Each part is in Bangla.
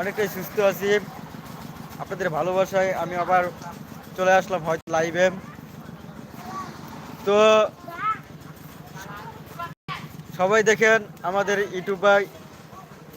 অনেকটাই সুস্থ আছি। আপনাদের ভালোবাসায় আমি আবার চলে আসলাম হয়তো লাইভে তো সবাই দেখেন আমাদের ইউটিউবাই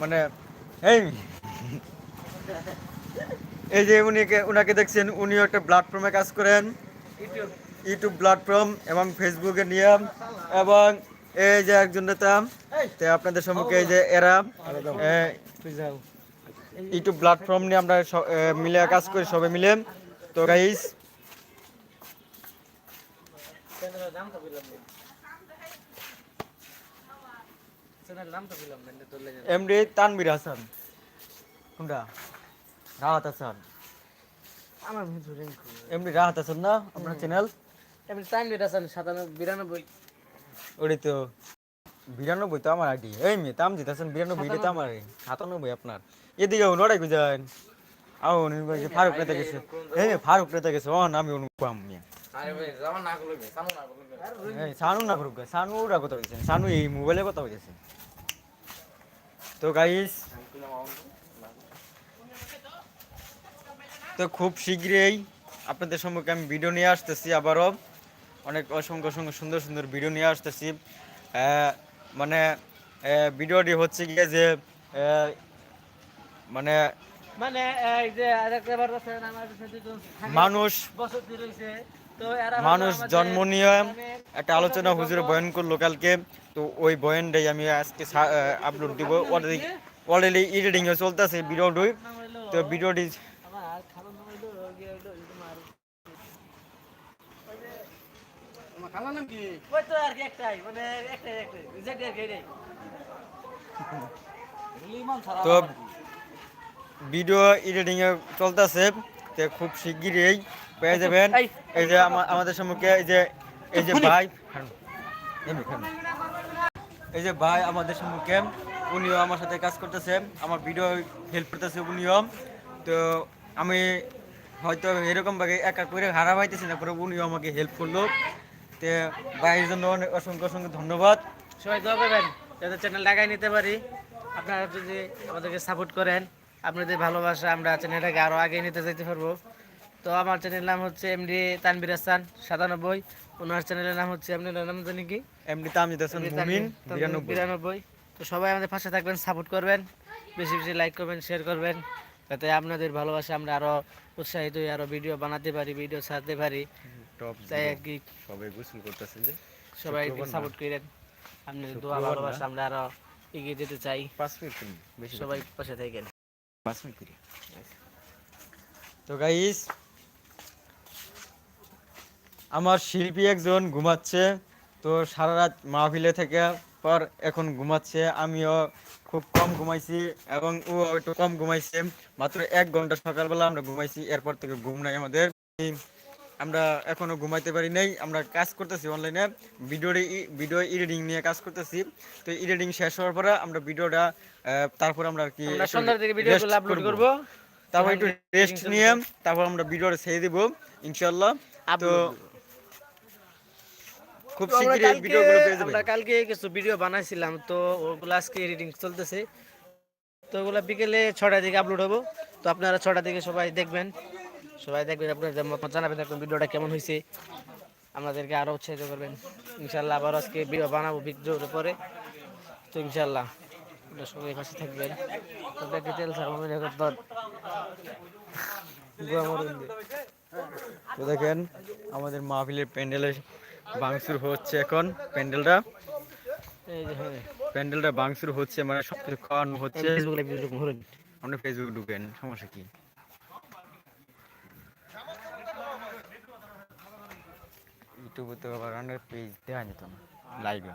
মানে এই এই যে উনিকে উনাকে দেখছেন উনিও একটা প্ল্যাটফর্মে কাজ করেন। ইউটিউব প্ল্যাটফর্ম এবং ফেসবুকে নিয়ে এবং এই যে একজন নেতা তো আপনাদের সম্মুখে এই যে এরা ইউটিউব প্ল্যাটফর্ম নিয়ে আমরা মিলে কাজ করি সবাই মিলে। তো গাইস এমডি তানবির হাসান। কোনটা? রাহাত হাসান। আমার এমডি রাহাত হাসান না? আপনার চ্যানেল টাইম রেট আছে সাতানব্বই বিরানব্বই। ওটাই তো। বিরানব্বই তো আমার আইডি। এই মেয়ে তাম জিতাছেন বিরানব্বই এটা তো আমার সাতানব্বই আপনার। এদিকে লড়াই যান আও উনি ফারুক নেতা গেছে। এই মেয়ে ফারুক নেতা গেছে ও আমি অনুপম মেয়ে। সানু না করুক সানু ওরা কথা বলছেন সানু এই মোবাইলে কথা বলছে তো গাইস তো খুব শীঘ্রই আপনাদের সম্মুখে আমি ভিডিও নিয়ে আসতেছি আবারও। অনেক অসংখ্য অসংখ্য সুন্দর সুন্দর ভিডিও নিয়ে আসতেছি। আহ, মানে ভিডিওটি হচ্ছে গিয়ে যে মানে মানে এই যে আমার মানুষ রয়েছে মানুষ জন্ম নিয়ে মানে একটা আলোচনা হুজুরে বয়ান করল কালকে। তো ওই বয়ানটাই আমি আজকে আপলোড দিব। অলরেডি অলরেডি এডিটিং চলতেছে ভিডিওটি তো ভিডিওটি আমার খাবার নাম হইল গিয়ে হইল তোমার আমার খালা নাম কি ওই তো আর কি একটাই মানে একটাই একটাই রিজেক্ট আর কি এটাই তো ভিডিও এডিটিং এ চলতেছে তো খুব শিগগিরই পেয়ে যাবেন। এই, যে আমাদের সম্মুখে এই যে এই যে ভাই এই যে ভাই আমাদের সম্মুখে উনিও আমার সাথে কাজ করতেছে আমার ভিডিও হেল্প করতেছে উনিও। তো আমি হয়তো এরকম ভাবে একা করে হারা পাইতেছি না পরে উনিও আমাকে হেল্প করল। তো ভাইয়ের জন্য অনেক অসংখ্য অসংখ্য ধন্যবাদ। সবাই দোয়া করবেন যাতে চ্যানেল লাগাই নিতে পারি। আপনারা যদি আমাদেরকে সাপোর্ট করেন আপনাদের ভালোবাসা আমরা চ্যানেলটাকে আরও আগে নিতে যেতে পারব। তো আমার চ্যানেলের নাম হচ্ছে এমডি তানবির হাসান সাতানব্বই। ওনার চ্যানেলের নাম হচ্ছে আপনার নাম জানি কি? এমনি তামজিদ হাসান এমডি বিরানব্বই। তো সবাই আমাদের পাশে থাকবেন সাপোর্ট করবেন। বেশি বেশি লাইক করবেন শেয়ার করবেন। যাতে আপনাদের ভালোবাসা আমরা আরও উৎসাহিত হয়ে আরও ভিডিও বানাতে পারি ভিডিও ছাড়তে পারি। টপ আর সবাই গোসল করতেছে যে। সবাই সাপোর্ট করেন। আপনাদের দোয়া ভালোবাসা আমরা আরও এগিয়ে যেতে চাই। পাঁচ মিনিট বেশি সবাই পাশে থাকেন। পাঁচ মিনিট করি। তো গাইস আমার শিল্পী একজন ঘুমাচ্ছে তো সারা রাত মাহফিলে থেকে পর এখন ঘুমাচ্ছে। আমিও খুব কম ঘুমাইছি এবং ও একটু কম ঘুমাইছে। মাত্র এক ঘণ্টা সকালবেলা আমরা ঘুমাইছি এরপর থেকে ঘুম নাই আমাদের। আমরা এখনও ঘুমাইতে পারি নাই আমরা কাজ করতেছি অনলাইনে ভিডিও ভিডিও এডিটিং নিয়ে কাজ করতেছি। তো এডিটিং শেষ হওয়ার পরে আমরা ভিডিওটা তারপর আমরা আর কি সন্ধ্যার দিকে ভিডিওগুলো আপলোড করব। তারপর একটু রেস্ট নিয়ে তারপর আমরা ভিডিওটা ছেড়ে দিব ইনশাল্লাহ তো খুব শীঘ্রই ভিডিওগুলো পেয়ে যাবেন। আমরা কালকে কিছু ভিডিও বানাইছিলাম তো ওগুলো আজকে এডিটিং চলতেছে। তো ওগুলো বিকেলে ছটার দিকে আপলোড হব। তো আপনারা ছটার দিকে সবাই দেখবেন। সবাই দেখবেন আপনাদের মতামত জানাবেন এখন ভিডিওটা কেমন হয়েছে। আমাদেরকে আরও উৎসাহিত করবেন। ইনশাল্লাহ আবার আজকে ভিডিও বানাবো ভিডিওর পরে তো ইনশাল্লাহ সবাই পাশে থাকবেন। তেল তো দেখেন আমাদের মাহফিলের প্যান্ডেলে বাংসুর হচ্ছে এখন। প্যান্ডেলটা হ্যাঁ। প্যান্ডেলটা বাংসুর হচ্ছে মানে সব কিছু খাওয়ানো হচ্ছে। আমরা ফেসবুক ঢুকেন সমস্যা কি? ইউটিউবে তো আবার রান্নার পেজ দেওয়া যেত না। লাইভে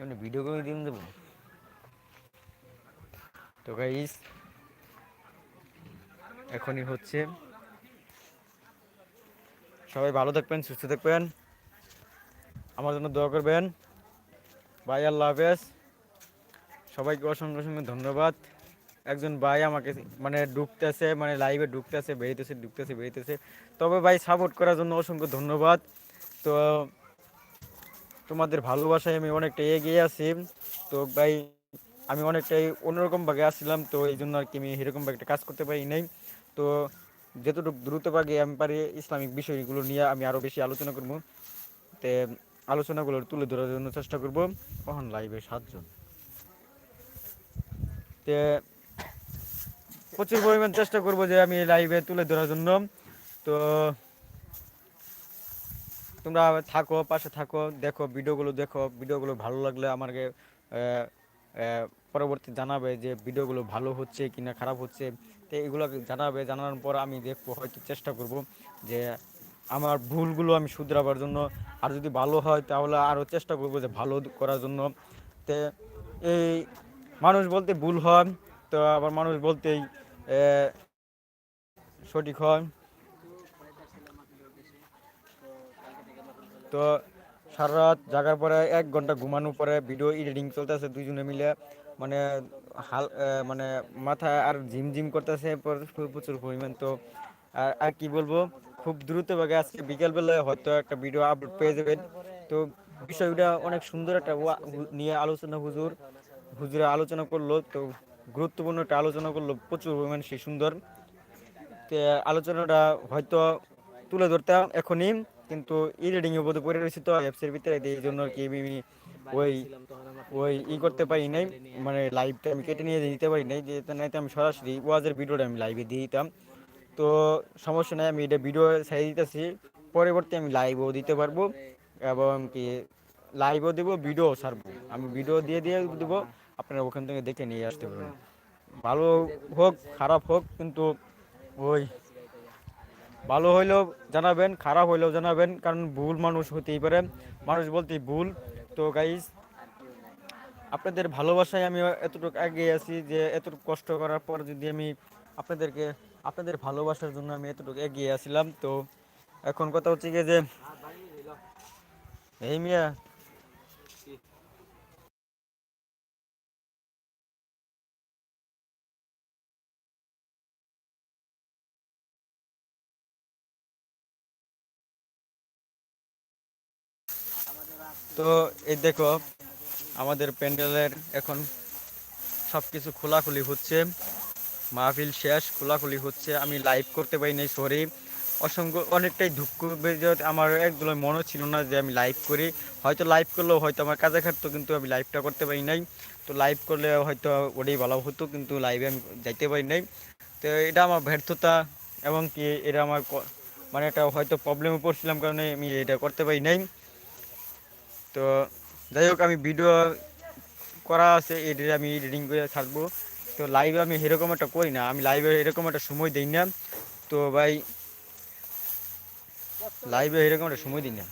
এমনি ভিডিও করে দিন দেবো। তো গাইস এখনই হচ্ছে। সবাই ভালো থাকবেন সুস্থ থাকবেন। আমার জন্য দোয়া করবেন। ভাই আল্লাহ হাফেজ। সবাইকে অসংখ্য অসংখ্য ধন্যবাদ। একজন ভাই আমাকে মানে ঢুকতেছে মানে লাইভে ঢুকতেছে বেরিতেছে ঢুকতেছে বেরিতেছে তবে ভাই সাপোর্ট করার জন্য অসংখ্য ধন্যবাদ। তো তোমাদের ভালোবাসায় আমি অনেকটা এগিয়ে আছি। তো ভাই, আমি অনেকটাই অন্যরকম ভাগে আসছিলাম, তো এই জন্য আর কি আমি এরকম একটা কাজ করতে পারি নাই। তো যতটুকু দ্রুত ভাগে আমি পারি ইসলামিক বিষয়গুলো নিয়ে আমি আরও বেশি আলোচনা করব। তে আলোচনাগুলো তুলে ধরার জন্য চেষ্টা করব কখন লাইভে সাতজন। তে প্রচুর পরিমাণ চেষ্টা করব যে আমি লাইভে তুলে ধরার জন্য। তো তোমরা থাকো, পাশে থাকো, দেখো, ভিডিওগুলো দেখো। ভিডিওগুলো ভালো লাগলে আমাকে পরবর্তী জানাবে যে ভিডিওগুলো ভালো হচ্ছে কি না খারাপ হচ্ছে। তো এগুলো জানাবে, জানানোর পর আমি দেখব, হয়তো চেষ্টা করব যে আমার ভুলগুলো আমি শুধরাবার জন্য। আর যদি ভালো হয়, তাহলে আরও চেষ্টা করব যে ভালো করার জন্য। তে এই মানুষ বলতে ভুল হয়, তো আবার মানুষ বলতেই সঠিক হয়। তো সারা রাত জাগার পরে এক ঘণ্টা ঘুমানোর পরে ভিডিও এডিটিং চলতেছে দুইজনে মিলে। মানে হাল মানে মাথায় আর ঝিম ঝিম করতেছে প্রচুর পরিমাণ তো। আর কি বলব, খুব দ্রুতভাবে আজকে বিকেলবেলায় হয়তো একটা ভিডিও আপলোড পেয়ে যাবেন। তো বিষয়টা অনেক সুন্দর একটা নিয়ে আলোচনা হুজুর, হুজুরে আলোচনা করল, তো গুরুত্বপূর্ণ একটা আলোচনা করল, প্রচুর পরিমাণ সে সুন্দর। আলোচনাটা হয়তো তুলে ধরতাম এখনই। কিন্তু এডিটিং এর মধ্যে পড়ে রয়েছে তো অ্যাপসের ভিতরে এই জন্য আর কি আমি ওই ওই ই করতে পারি নাই। মানে লাইভটা আমি কেটে নিয়ে দিতে পারি নাই, যে নাইতে আমি সরাসরি ওয়াজের ভিডিওটা আমি লাইভে দিয়ে দিতাম। তো সমস্যা নাই, আমি এটা ভিডিও ছেড়ে দিতেছি। পরবর্তী আমি লাইভও দিতে পারব এবং কি লাইভও দেবো ভিডিও ছাড়বো। আমি ভিডিও দিয়ে দিয়ে দেবো, আপনারা ওখান থেকে দেখে নিয়ে আসতে পারবেন। ভালো হোক, খারাপ হোক, কিন্তু ওই ভালো হইলেও জানাবেন, খারাপ হইলেও জানাবেন, কারণ ভুল মানুষ হতেই পারে। মানুষ বলতে ভুল। তো গাইজ আপনাদের ভালোবাসায় আমি এতটুকু এগিয়ে আছি যে এতটুকু কষ্ট করার পর যদি আমি আপনাদেরকে, আপনাদের ভালোবাসার জন্য আমি এতটুকু এগিয়ে আসছিলাম তো এখন কথা হচ্ছে যে, এই মিয়া তো এই দেখো, আমাদের প্যান্ডেলের এখন সব কিছু খোলাখুলি হচ্ছে। মাহফিল শেষ, খোলাখুলি হচ্ছে। আমি লাইভ করতে পারি নাই সরি অসংখ্য, অনেকটাই দুঃখ আমার একদম মনে ছিল না যে আমি লাইভ করি। হয়তো লাইভ করলেও হয়তো আমার কাজে খাটতো, কিন্তু আমি লাইভটা করতে পারি নাই। তো লাইভ করলে হয়তো ওটাই ভালো হতো, কিন্তু লাইভে আমি যাইতে পারি নাই। তো এটা আমার ব্যর্থতা, এবং কি এটা আমার মানে একটা হয়তো প্রবলেমে পড়ছিলাম, কারণে আমি এটা করতে পারি নাই। তো যাই হোক, আমি ভিডিও করা আছে, এডিট আমি এডিটিং করে থাকব তো লাইভে আমি এরকম একটা করি না, আমি লাইভে এরকম একটা সময় দিই না। তো ভাই লাইভে এরকম একটা সময় দিই না।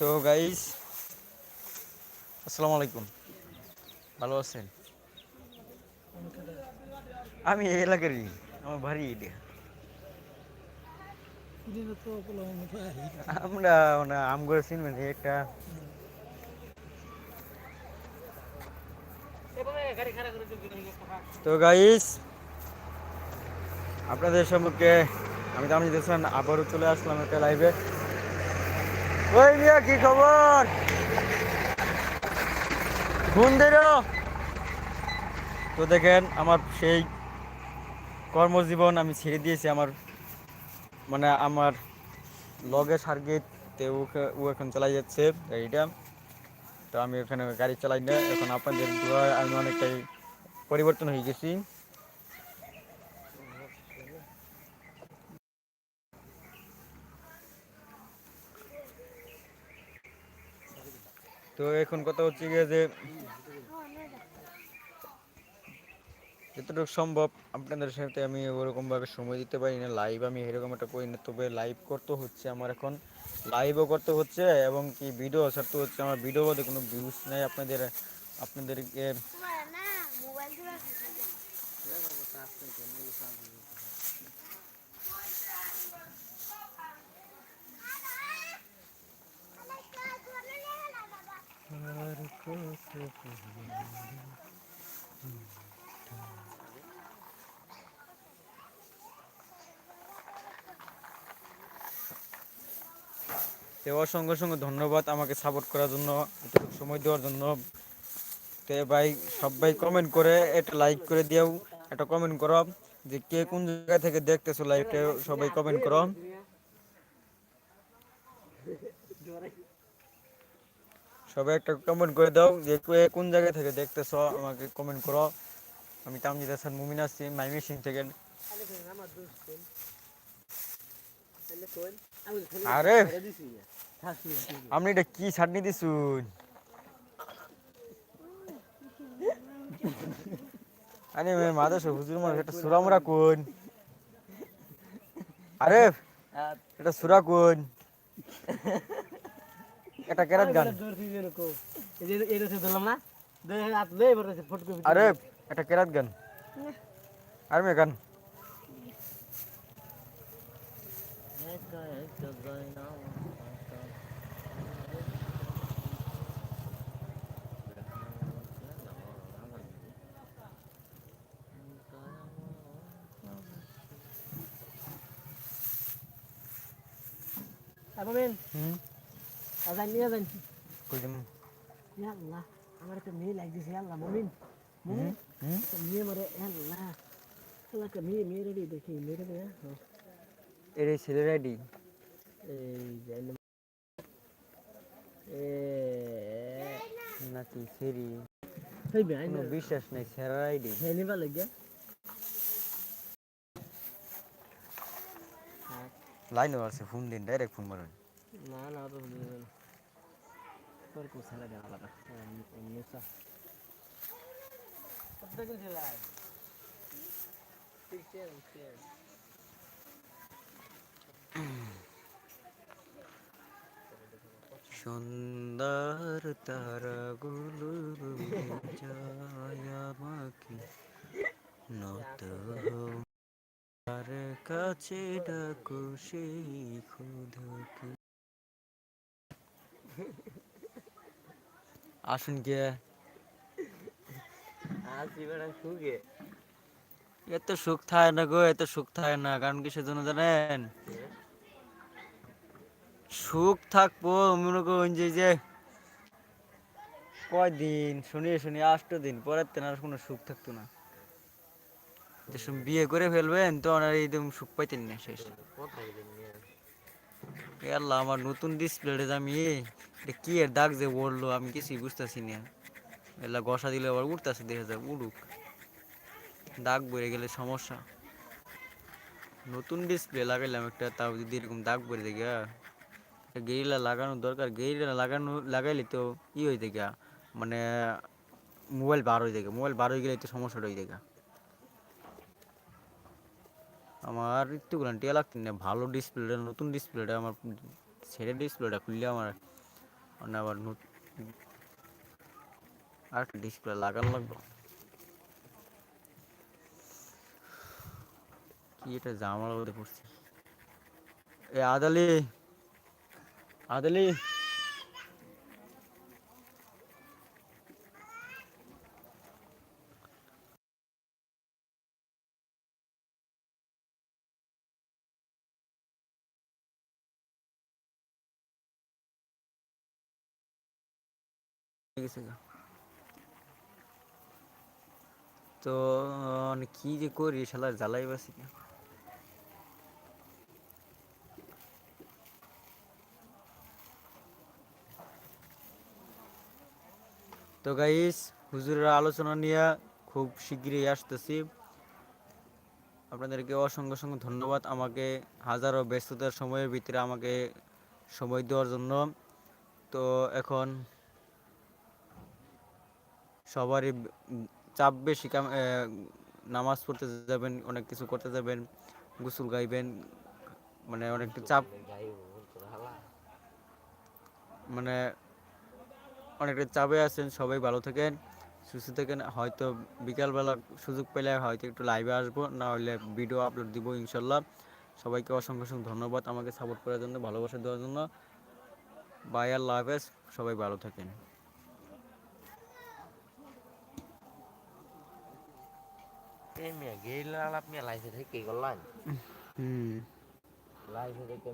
তো গাইস আসসালামু আলাইকুম। ভালো আছেন? আমি এই এলাকারই, আমার ভারী এটা আমরা মানে আমগর চিনবেন এই একটা। তো গাইস আপনাদের সম্মুখে আমি তো আমি দেখছেন আবারও চলে আসলাম একটা লাইভে ওই মিয়া, কি খবর? দিল তো দেখেন, আমার সেই কর্মজীবন আমি ছেড়ে দিয়েছি, আমার মানে আমার লগে সার্কিট, তে ও এখন চালাই যাচ্ছে, গাড়িটা। তো আমি ওখানে গাড়ি চালাই না, এখন আপনাদের আমি অনেকটাই পরিবর্তন হয়ে গেছি। তো এখন কথা হচ্ছে গিয়ে যে যতটুকু সম্ভব আপনাদের সাথে আমি ওরকমভাবে সময় দিতে পারি না লাইভ আমি এরকম একটা করি না, তবে লাইভ করতে হচ্ছে আমার এখন। লাইভও করতে হচ্ছে এবং কি ভিডিও ছাড়তে হচ্ছে, আমার ভিডিও বলতে কোনো ভিউজ নাই আপনাদের, আপনাদেরকে না মোবাইল দিয়ে তো অসংখ্য অসংখ্য ধন্যবাদ আমাকে সাপোর্ট করার জন্য, এতটুকু সময় দেওয়ার জন্য। তো ভাই, সবাই কমেন্ট করে, একটা লাইক করে দিও, একটা কমেন্ট করো, যে কে কোন জায়গা থেকে দেখতেছো লাইভটা সবাই কমেন্ট করো। সবাই একটা কমেন্ট করে দাও যে কোন জায়গা থেকে দেখতেছো? আমাকে কমেন্ট করো। আমি তামজিদ হাসান, মুমিন আসছি মাইমি সিং থেকে। আরে! আপনি এটা কি ছাটনি দিছুন? আরে মে মাদাস হুজুর মার এটা সুরামরা কোন? আরে! এটা সুরা কোন? এটা কেরাত গান। আরে এটা কেরাত গান। আর মে গান। হুম কই দিম আমার একটা মেয়ে লাগতেছে আল্লাহ মমিন মমিন মেয়ে মরে আল্লাহ আল্লাহ একটা মেয়ে মেয়ে রেডি দেখি মেয়ে রেডি এর ছেলে রেডি এই নাকি সেরি বিশ্বাস নাই সেরা আইডি হ্যাঁ নিবা লাগে লাইন আছে ফোন দিন ডাইরেক্ট ফোন মারুন না না তো না তোর কোথায় লাগে আলাদা? কিছু লাগে ঠিক আছে সুন্দর তারাগুলো আমাকে। নত আর কাছে ডাকো সেই খুদকে আসুন কে এত সুখ থাকে না গো এত সুখ থাকে না কারণ কিসের জন্য জানেন? সুখ থাকব মনে করুন যে যে কয়দিন শুনিয়ে শুনিয়ে আষ্ট দিন পরের তেন আর কোনো সুখ থাকতো না। বিয়ে করে ফেলবেন তখন আর একদম সুখ পাইতেন না শেষ। আল্লাহ, আমার নতুন ডিসপ্লেতে আমি, এটা কি এর দাগ যে উড়লো আমি কিছুই বুঝতেছি না। এলা গসা দিলে আবার উঠতেছে দেখা যায় উড়ুক। দাগ বেড়ে গেলে সমস্যা। নতুন ডিসপ্লে লাগাইলাম একটা, তাও যদি এরকম দাগ বেড়ে দেখে গেরিলা লাগানো দরকার, গেরিলা লাগানো, লাগাইলে তো ই হয়ে দেখে মানে মোবাইল বার হয়ে দেখে মোবাইল বার হয়ে গেলে তো সমস্যাটা হয়ে দেখে আমার একটু টিয়া লাগতো না ভালো ডিসপ্লেটা নতুন ডিসপ্লেটা আমার ছেড়ে ডিসপ্লেটা খুললে আমার মানে আবার আর একটা ডিসপ্লে লাগানো লাগবে। কি এটা জামার পড়ছে। এ আদালি আদালি। তো মানে কি যে করি শালার জ্বালাই বাসি তো গাইস হুজুরের আলোচনা নিয়ে খুব শীঘ্রই আসতেছি। আপনাদেরকে অসংখ্য অসংখ্য ধন্যবাদ আমাকে হাজারো ব্যস্ততার সময়ের ভিতরে আমাকে সময় দেওয়ার জন্য। তো এখন সবারই চাপ বেশি নামাজ পড়তে যাবেন, অনেক কিছু করতে যাবেন, গোসল গাইবেন মানে অনেকটা চাপ মানে অনেকটা চাপে আছেন, সবাই ভালো থাকেন, সুস্থ থাকেন, হয়তো বিকালবেলা সুযোগ পেলে হয়তো একটু লাইভে আসব, না হলে ভিডিও আপলোড দিব ইনশাল্লাহ। সবাইকে অসংখ্য অসংখ্য ধন্যবাদ আমাকে সাপোর্ট করার জন্য, ভালোবাসা দেওয়ার জন্য। বাই আল্লাহ হাফেজ, সবাই ভালো থাকেন। মিয়া গেইলা আলাপ মিয়া লাইফে থেকে করলেন হুম লাইফে থেকে